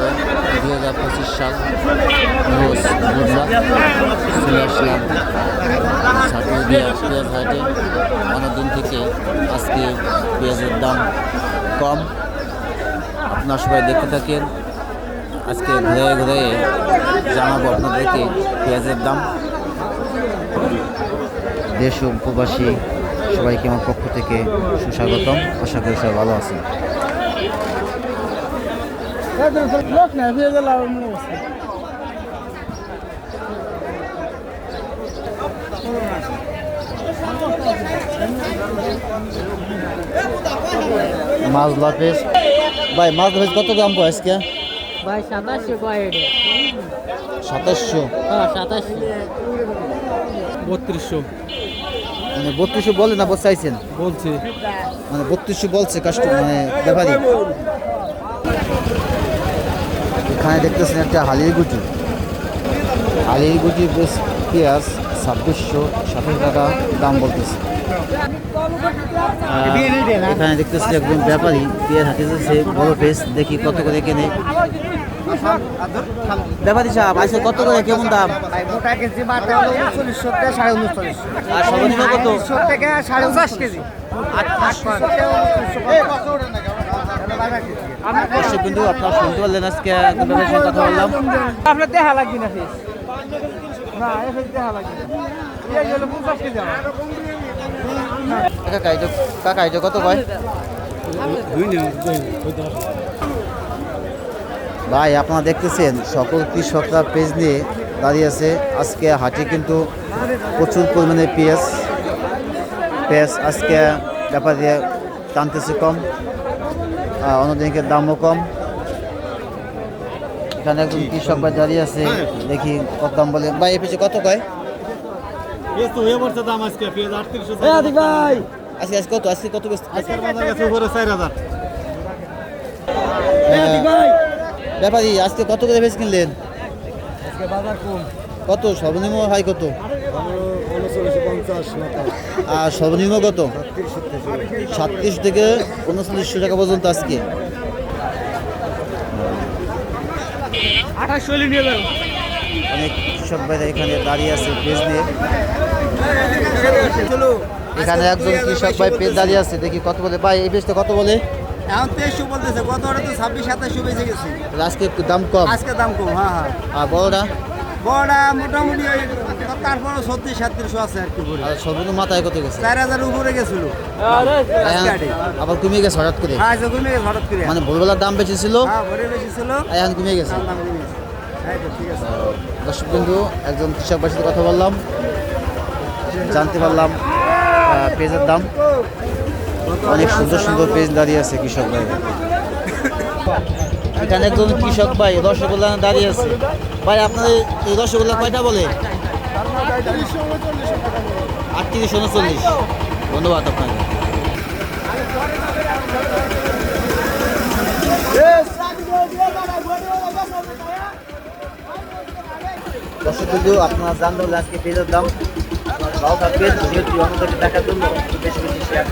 বারো দুই হাজার পঁচিশ সাল, রোজ বুধবার চলে আসলাম সাতুরিয়া পেঁয়াজ হাটে। অনেকদিন থেকে আজকে পেঁয়াজের দাম কম। আপনারা সবাই দেখতে থাকেন। আজকে ঘুরে ঘুরে জানাব আপনাদেরকে পেঁয়াজের দাম। দেশ উপবাসী সবাইকে আমার পক্ষ থেকে সুস্বাগতম। আশা করি সবাই ভালো আছেন। লোক না হয়ে গেল মাছ লাফেজ ভাই মাছ লাফেজ কত গ্রাম পয় আজকে? ভাই সাতাশশো কয়েক সাতাশশো? হ্যাঁ সাতাশশো। বত্রিশশো। মানে বত্রিশশো বলে না বস চাইছেন? বলছি। মানে বত্রিশশো বলছে কাস্টমার মানে ব্যাপারী এখানে দেখতেছেন একটা হালির গুটি। হালির গুটি বেশ পেঁয়াজ ছাব্বিশশো সাতাশ টাকা দাম বলতেছে। এখানে দেখতেছি একজন ব্যাপারী পেঁয়াজ হাতিতেছে বড় পেস দেখি কত করে কেনে। ব্যাপারী সাহেব আজকে কত করে কেমন দাম? মোটা কেজি মাথা হলো উনচল্লিশশো থেকে সাড়ে উনচল্লিশশো। আর সর্বনিম্ন কত? থেকে সাড়ে উনচাশ কেজি দর্শক কিন্তু আপনারা শুনতে পারলেন আজকে কথা বললাম। আপনার দেখা লাগবে না ফিস। না এ দেখা লাগবে না। এই হলো পঞ্চাশ কেজি আমার কাকা এটা কত কয় ভাই আপনারা দেখতেছেন সকল কৃষকরা পেজ নিয়ে দাঁড়িয়ে আছে। আজকে হাটে কিন্তু প্রচুর পরিমাণে পেঁয়াজ পেঁয়াজ আজকে ব্যাপারে টানতেছে কম। অন্যদিকে দামও কম। এখানে একজন কৃষক ভাই দাঁড়িয়ে আছে দেখি কত দাম বলে। ভাই এ পিছিয়ে কত কয়? আজকে ভাই। আজকে কত? আজকে কত ব্যাপারী আজকে কত করে বেশ কিনলেন? আজকে বাজার কম। কত? সর্বনিম্ন হয় কত? আর সর্বনিম্ন কত? সাতত্রিশ থেকে উনচল্লিশশো টাকা পর্যন্ত আজকে। অনেক কৃষক ভাইরা এখানে দাঁড়িয়ে আছে পেজ দিয়ে এখানে একজন কৃষক ভাই পেজ দাঁড়িয়ে আছে দেখি কত বলে। ভাই এই পেজটা কত বলে? এখন তেইশশো বলতেছে গত ওটা তো ছাব্বিশ সাতাশশো বেঁচে গেছে। আজকে একটু দাম কম। আজকে দাম কম হ্যাঁ হ্যাঁ। আর বড়টা? বড়া মোটামুটি তারপরে ছত্রিশ সাতত্রিশশো আছে আর কি সর্বনিম্ন মাথায় কত গেছে? চার হাজার উপরে গেছিল। আবার কমে গেছে হঠাৎ করে? হ্যাঁ কমে গেছে হঠাৎ করে। মানে ভোরবেলার দাম বেশি ছিল? হ্যাঁ বেশি ছিল। এখন কমে গেছে? আছে। দর্শক বন্ধু একজন কৃষক ভাইয়ের কথা বললাম। জানতে পারলাম আহ, পেঁয়াজের দাম। অনেক সুন্দর সুন্দর পেজ দাঁড়িয়ে আছে কৃষক ভাই। এখানে একজন কৃষক ভাই রসগোল্লা দাঁড়িয়ে আছে। ভাই আপনাদের এই রসগোল্লা কয়টা বলে? আটত্রিশ উনচল্লিশ। ধন্যবাদ আপনাকে। দর্শক বন্ধু আপনারা হলে আজকে পেজের দাম। ভালো থাকবেন দেখার জন্য বেশি বেশি শেয়ার